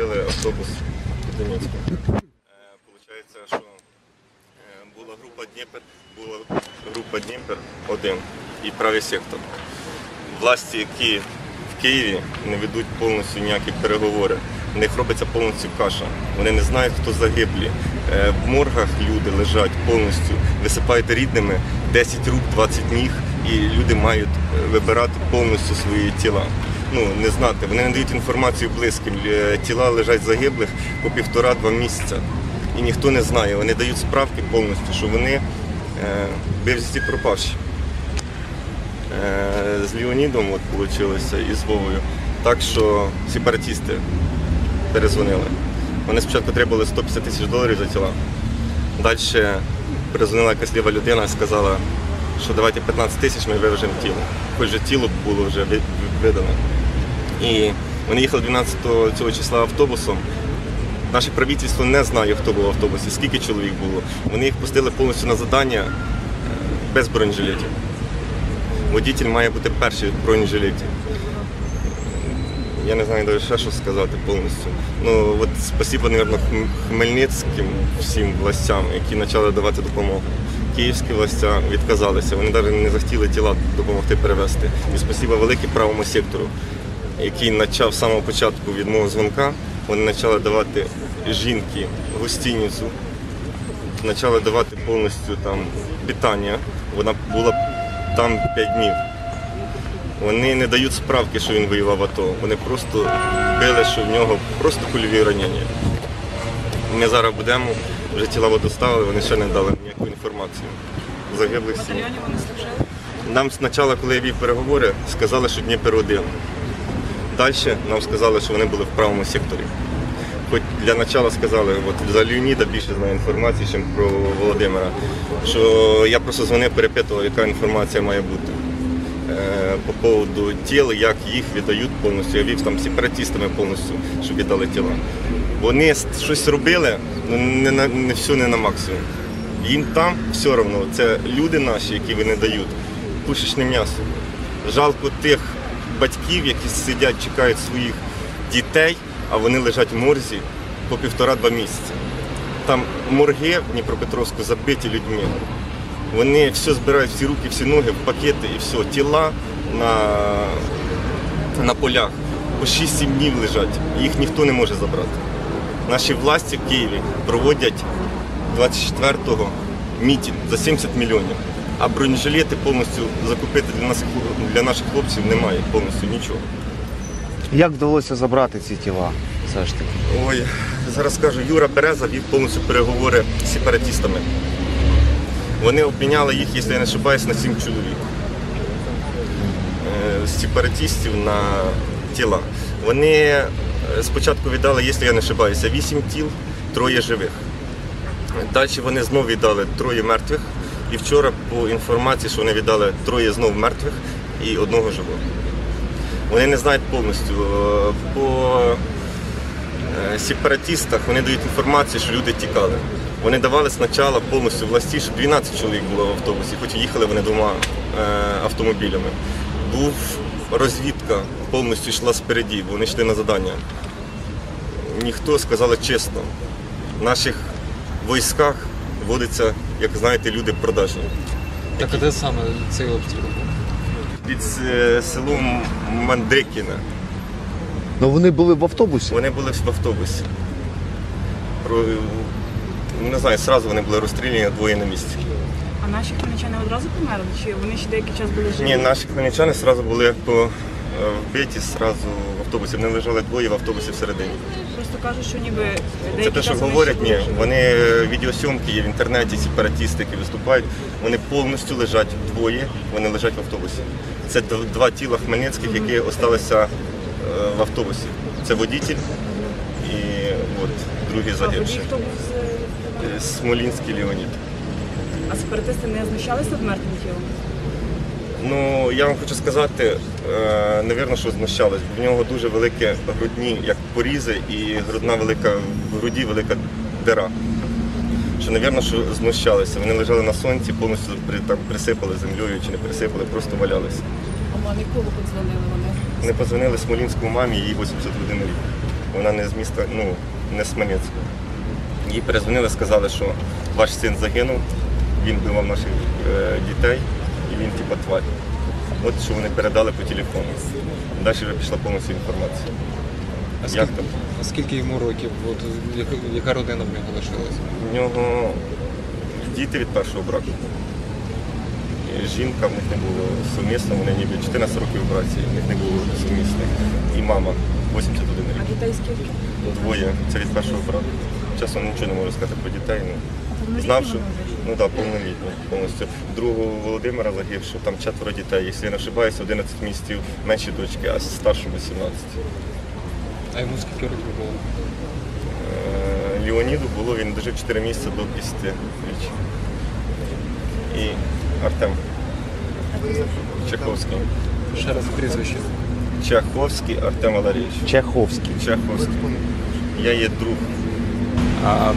розбили автобус у Донецьку. Е, Получається, що е, була група Дніпер, була група Дніпер один і правий сектор. Власті, які в Києві не ведуть повністю ніякі переговори. В них робиться повністю каша. Вони не знають, хто загиблі. Е, В моргах люди лежать повністю, висипають рідними 10 рук, 20 ніг, і люди мають вибирати повністю свої тіла. Ну, не знати. Вони не дають інформацію близьким. Е, Тіла лежать загиблих по півтора-два місяця. І ніхто не знає. Вони дають справки повністю, що вони е, безвісті пропавші. Е, з Леонідом от вийшло і з Вовою. Так що сепаратісти перезвонили. Вони спочатку требували 150 тисяч доларів за тіла. Далі перезвонила якась ліва людина і сказала, що давайте 15 тисяч ми вивеземо тіло. Хоч же тіло було вже ви- видано. І вони їхали 12 цього числа автобусом. Наше правительство не знає, хто був в автобусі, скільки чоловік було. Вони їх пустили повністю на завдання е, без бронежилетів. Водитель має бути перший в бронежилеті. Я не знаю навіть ще що сказати повністю. Ну от спасибо, мабуть, Хмельницьким всім властям, які почали давати допомогу. Київські властя відказалися, вони навіть не захотіли тіла допомогти перевезти. І спасибо велике правому сектору, який почав з самого початку від мого дзвонка. Вони почали давати жінки гостиницю, почали давати повністю там питання. Вона була там 5 днів. Вони не дають справки, що він воював в АТО. Вони просто били, що в нього просто кульові ранення. Ми зараз будемо, вже тіла доставили, вони ще не дали ніяку інформацію. Загиблих сім. Нам спочатку, коли я вів переговори, сказали, що Дніпер один. Далі нам сказали, що вони були в правому секторі. Хоч для початку сказали, от за Леоніда більше знаю інформації, ніж про Володимира. Що я просто дзвонив, перепитував, яка інформація має бути. Е, По поводу тіл, як їх віддають повністю. Я вів там сепаратистами повністю, щоб віддали тіла. Вони щось робили, ну не, на, не все не на максимум. Їм там все одно, це люди наші, які вони дають, пушечне м'ясо. Жалко тих батьків, які сидять, чекають своїх дітей, а вони лежать в морзі по півтора-два місяці. Там морги в Дніпропетровську забиті людьми. Вони все збирають, всі руки, всі ноги пакети і все. Тіла на, на полях по 6-7 днів лежать. Їх ніхто не може забрати. Наші власті в Києві проводять 24-го мітінг за 70 мільйонів. А бронежилети повністю закупити для, нас, для наших хлопців немає повністю нічого. Як вдалося забрати ці тіла? Все ж таки. Ой, зараз скажу, Юра Береза вів повністю переговори з сепаратистами. Вони обміняли їх, якщо я не ошибаюсь, на 7 чоловік. Е, З сепаратистів на тіла. Вони е, спочатку віддали, якщо я не ошибаюся, 8 тіл, троє живих. Далі вони знову віддали троє мертвих. І вчора по інформації, що вони віддали троє знов мертвих і одного живого. Вони не знають повністю. Е, По е, сепаратистах вони дають інформацію, що люди тікали. Вони давали спочатку повністю власті, що 12 чоловік було в автобусі, хоч і їхали вони двома е, автомобілями. Був розвідка, повністю йшла спереді, бо вони йшли на завдання. Ніхто сказали чесно, в наших військах водиться, як знаєте, люди продажні. Так а де саме цей обстріл був? Під е, селом Мандрикіне. Ну вони були в автобусі. Вони були в автобусі. Про, не знаю, одразу вони були розстріляні двоє на місці. А наші хмельничани одразу померли? Чи вони ще деякий час були живі? Ні, наші хмельничани одразу були по вбиті одразу в автобусі. Вони лежали двоє в автобусі всередині. Просто кажуть, що ніби Це те, що говорять, ні. Вони е, відеосйомки є в інтернеті, сепаратисти, які виступають, вони повністю лежать двоє, вони лежать в автобусі. Це д- два тіла хмельницьких, які залишилися е, в автобусі. Це водитель і от, другий А водій загибший. хто був з... Е, Смолінський Леонід. А сепаратисти не знущалися над мертвим тілом? Ну, я вам хочу сказати, е, навірно, що знущались. В нього дуже великі грудні, як порізи, і грудна велика в груді велика дира. Що, навірно, що знущалися. Вони лежали на сонці, повністю при, там, присипали землею чи не присипали, просто валялися. А мамі кого подзвонили вони? Вони позвонили Смолінському мамі, їй 81 рік. вона не з міста, ну, не з Хмельницького. Їй перезвонили, сказали, що ваш син загинув, він бивав наших е, дітей він типа тварь. От що вони передали по телефону. Далі вже пішла повністю інформація. А Як скільки, там? а скільки йому років? От, яка, яка родина в нього лишилася? В нього діти від першого браку. І Жінка в них не було сумісна, вони ніби 14 років в браці, в них не було сумісних. І мама 81 рік. А дітей скільки? Двоє. Це від першого браку. Чесно, нічого не можу сказати про дітей. Ну, знав, що ну да, повнолітні повністю. Другого Володимира загибши, там четверо дітей. Якщо я не ошибаюся, 11 місяців менші дочки, а старшому 17. А йому скільки років було? Е, Леоніду було, він дожив 4 місяці до 50 річ. І Артем Чеховський. Ще раз прізвище. Чеховський Артем Валерійович. Чеховський. Чеховський. Я є друг. А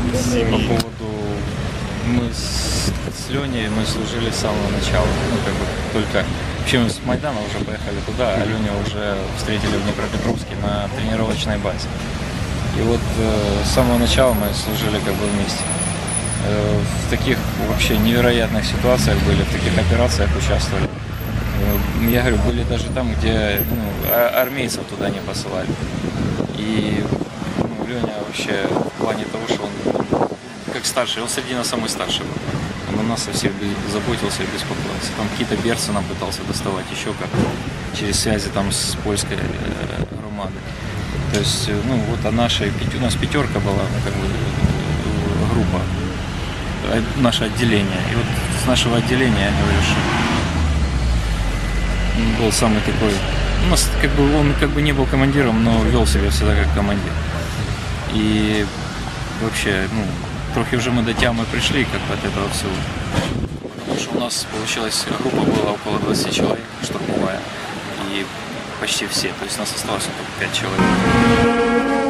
поводу... Мы с, с Леней, мы служили с самого начала, ну, как бы только... Вообще мы с Майдана уже поехали туда, а Леню уже встретили в Днепропетровске на тренировочной базе. И вот э, с самого начала мы служили как бы вместе. Э, в таких вообще невероятных ситуациях были, в таких операциях участвовали. Э, Я говорю, были даже там, где ну, а- армейцев туда не посылали. И ну, Леня вообще в плане того, что он как старший, он среди нас самый старший был. Он о нас бе- заботился и беспокоился. Там какие-то берцы нам пытался доставать еще как через связи там с польской э, громадой. То есть, э, ну вот о нашей, у нас пятерка была, ну, как бы э, группа, э, наше отделение. И вот с нашего отделения, я говорю, что был самый такой, у нас как бы он как бы не был командиром, но вел себя всегда как командир. И вообще, ну, трохи уже мы до тямы пришли как бы от этого всего. Потому что у нас получилась группа была около 20 человек, штурмовая, и почти все. То есть нас осталось только 5 человек.